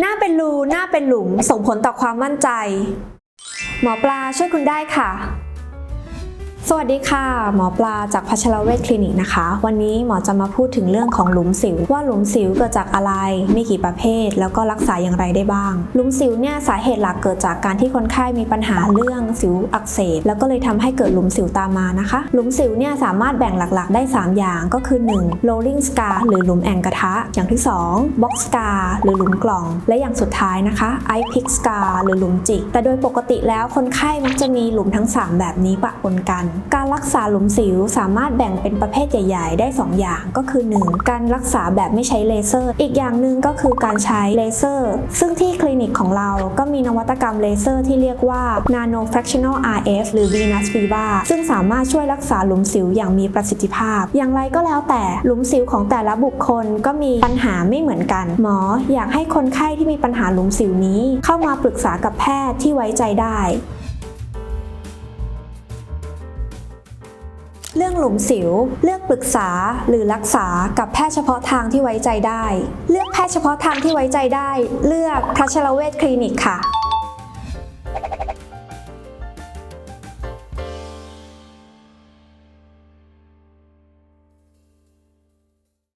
หน้าเป็นรูหน้าเป็นหลุมส่งผลต่อความมั่นใจ หมอปลาช่วยคุณได้ค่ะ สวัสดีค่ะ หมอปลาจากพัชรเวชคลินิกนะคะ วันนี้หมอจะมาพูดถึงเรื่องของหลุมสิว ว่าหลุมสิวเกิดจากอะไรมีกี่ประเภท แล้วก็รักษาอย่างไรได้บ้าง หลุมสิวเนี่ยสาเหตุหลักเกิดจากการที่คนไข้มีปัญหาเรื่องสิวอักเสบแล้วก็เลยทำให้เกิดหลุมสิวตามมานะคะ หลุมสิวเนี่ยสามารถแบ่งหลักๆ ได้ 3 อย่างก็คือ 1. rolling scar หรือหลุมแอ่งกระทะ อย่างที่ 2 box scar หรือหลุมกล่อง และอย่างสุดท้ายนะคะ eye pick scar หรือหลุมจิกแต่โดยปกติแล้วคนไข้มักจะมีหลุมทั้ง 3 แบบนี้ปะปนกันการรักษาหลุมสิวสามารถแบ่งเป็นประเภทใหญ่ ๆ ได้ 2 อย่างก็คือ 1. การรักษาแบบไม่ใช้เลเซอร์ อีกอย่างหนึ่งก็คือการใช้เลเซอร์ ซึ่งที่คลินิกของเราก็มีนวัตกรรมเลเซอร์ที่เรียกว่า nano fractional RF หรือ Venus Viva ซึ่งสามารถช่วยรักษาหลุมสิวอย่างมีประสิทธิภาพ อย่างไรก็แล้วแต่หลุมสิวของแต่ละบุคคลก็มีปัญหาไม่เหมือนกัน หมออยากให้คนไข้ที่มีปัญหาหลุมสิวนี้ เข้ามาปรึกษากับแพทย์ที่ไว้ใจได้ เรื่องหลุมสิว เลือกปรึกษาหรือรักษากับแพทย์เฉพาะทางที่ไว้ใจได้ เลือกแพทย์เฉพาะทางที่ไว้ใจได้ เลือกพัชรเวชคลินิกค่ะ